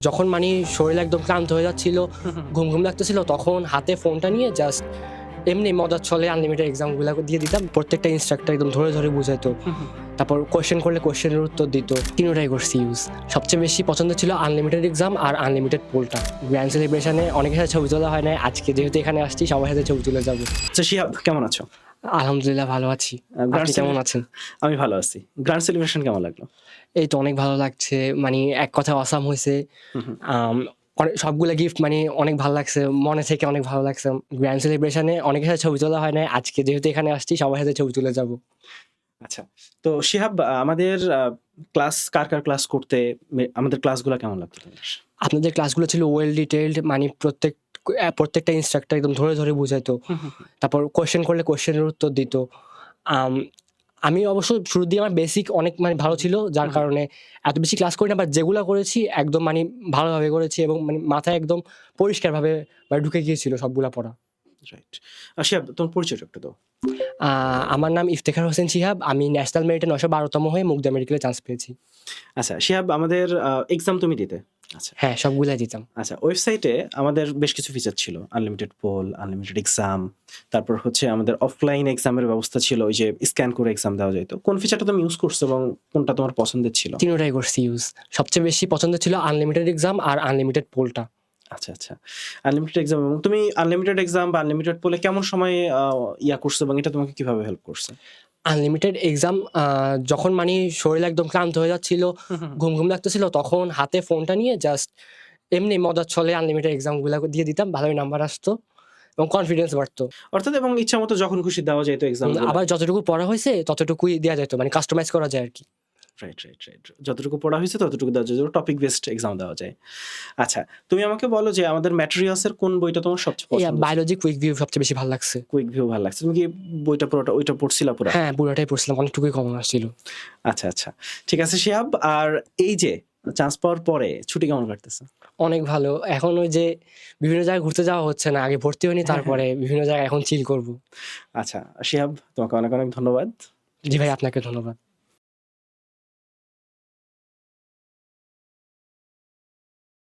যখন মানে শরীর একদম ক্লান্ত হয়ে যাচ্ছিল ঘুম ঘুম লাগতেছিল তখন হাতে ফোনটা নিয়ে জাস্ট এমনি মজার ছলে আনলিমিটেড এক্সাম এক্সামগুলো দিয়ে দিতাম প্রত্যেকটা ইনস্ট্রাক্টর একদম ধরে ধরে বুঝাইতো। তারপর কোয়েশ্চেন করলে কোয়েশ্চেনের উত্তর দিত তিনোটাই করছি ইউজ সবচেয়ে বেশি পছন্দ ছিল আনলিমিটেড এক্সাম আর আনলিমিটেড পোলটা গ্র্যান্ড সেলিব্রেশনে অনেকের সাথে ছবি তোলা হয় না আজকে যেহেতু এখানে আসছি সবার সাথে ছবি তুলে যাব। আচ্ছা শিহাব কেমন আছো? আলহামদুলিল্লাহ ভালো আছি। আপনি কেমন আছেন? আমি ভালো আছি। গ্র্যান্ড সেলিব্রেশন কেমন লাগল? এই তো অনেক ভালো লাগছে মানে এক কথা অসাম হয়েছে। সবগুলো গিফট মানে অনেক ভালো লাগছে মনে থেকে অনেক ভালো লাগছে। গ্র্যান্ড সেলিব্রেশনে অনেকের সাথে ছবি তোলা হয় না আজকে যেহেতু এখানে আসছি সবার সাথে ছবি তুলে যাব। আচ্ছা তো শিহাব আমাদের ক্লাস কার কার ক্লাস করতে আমাদের ক্লাসগুলো কেমন লাগতো আপনাদের ক্লাসগুলো ছিল ওয়েল ডিটেলড মানে প্রত্যেক প্রত্যেকটা ইনস্ট্রাক্টর একদম ধরে ধরে বুঝাইতো। তারপর কোয়েশ্চেন করলে কোয়েশ্চেনের উত্তর দিত। আম, অবশ্য শুরু দিয়ে আমার বেসিক অনেক মানে ভালো ছিল যার কারণে এত বেশি ক্লাস করি না বাট যেগুলো করেছি একদম মানে ভালোভাবে করেছি এবং মানে মাথায় একদম পরিষ্কারভাবে মানে ঢুকে গিয়েছিল সবগুলা পড়া। রাইট আশিয়া তোমার পরিচয়টা একটু দাও। আমার নাম ইফতেখার হোসেন শিহাব। আমি ন্যাশনাল মেরিটে নশো বারোতম হয়ে মুগদা মেডিকেলে চান্স পেয়েছি। আচ্ছা শিহাব আমাদের এক্সাম তুমি দিতে। আচ্ছা। হ্যাঁ সবগুলাই দিতাম। আচ্ছা ওয়েবসাইটে আমাদের বেশ কিছু ফিচার ছিল। আনলিমিটেড পোল আনলিমিটেড এক্সাম তারপর হচ্ছে আমাদের অফলাইন এক্সামের ব্যবস্থা ছিল ওই যে স্ক্যান করে এক্সাম দেওয়া যেত। কোন ফিচারটা তুমি ইউজ করছ এবং কোনটা তোমার পছন্দের ছিল? তিনোটাই করছি ইউজ সবচেয়ে বেশি পছন্দ ছিল আনলিমিটেড এক্সাম আর আনলিমিটেড পোলটা আচ্ছা আচ্ছা। আনলিমিটেড এক্সাম এবং তুমি আনলিমিটেড এক্সাম বা আনলিমিটেড পোলে কেমন সময় ইয়া করছ এবং এটা তোমাকে কীভাবে হেল্প করছে? আনলিমিটেড এক্সাম যখন মানে শরীর একদম ক্লান্ত হয়ে যাচ্ছিল ঘুম ঘুম লাগতেছিল তখন হাতে ফোনটা নিয়ে জাস্ট এমনি মজার ছলে আনলিমিটেড এক্সামগুলো দিয়ে দিতাম ভালোই নাম্বার আসতো এবং কনফিডেন্স বাড়তো। অর্থাৎ এবং ইচ্ছা মতো যখন খুশি দেওয়া যেত এক্সাম আবার যতটুকু পড়া হয়েছে ততটুকুই দেওয়া যেত মানে কাস্টমাইজ করা যায় আর কি। রাইট রাইট রাইট যতটুকু পড়া হয়েছে ততটুকু দেওয়া যায়। টপিক বেসড এক্সাম দেওয়া যায়। আচ্ছা তুমি আমাকে বলো যে আমাদের ম্যাটেরিয়ালসের কোন বইটা তোমার সবচেয়ে পছন্দ? বায়োলজি কুইক ভিউ সবচেয়ে বেশি ভালো লাগছে। কুইক ভিউ ভালো লাগছে। তুমি কি বইটা পুরোটা ওইটা পড়ছিলা পুরো? হ্যাঁ পুরোটাই পড়ছিলাম অনেকটুকুই কমন আসছিল। আচ্ছা আচ্ছা। ঠিক আছে শিহাব আর এই যে চান্স পাওয়ার পরে ছুটি কেমন কাটতেছে? অনেক ভালো। এখন ওই যে বিভিন্ন জায়গায় ঘুরতে যাওয়া হচ্ছে না আগে ভর্তি হয়নি তারপরে বিভিন্ন জায়গায় এখন চিল করব। আচ্ছা শিহাব তোমাকে অনেক অনেক ধন্যবাদ। জি ভাই আপনাকে ধন্যবাদ।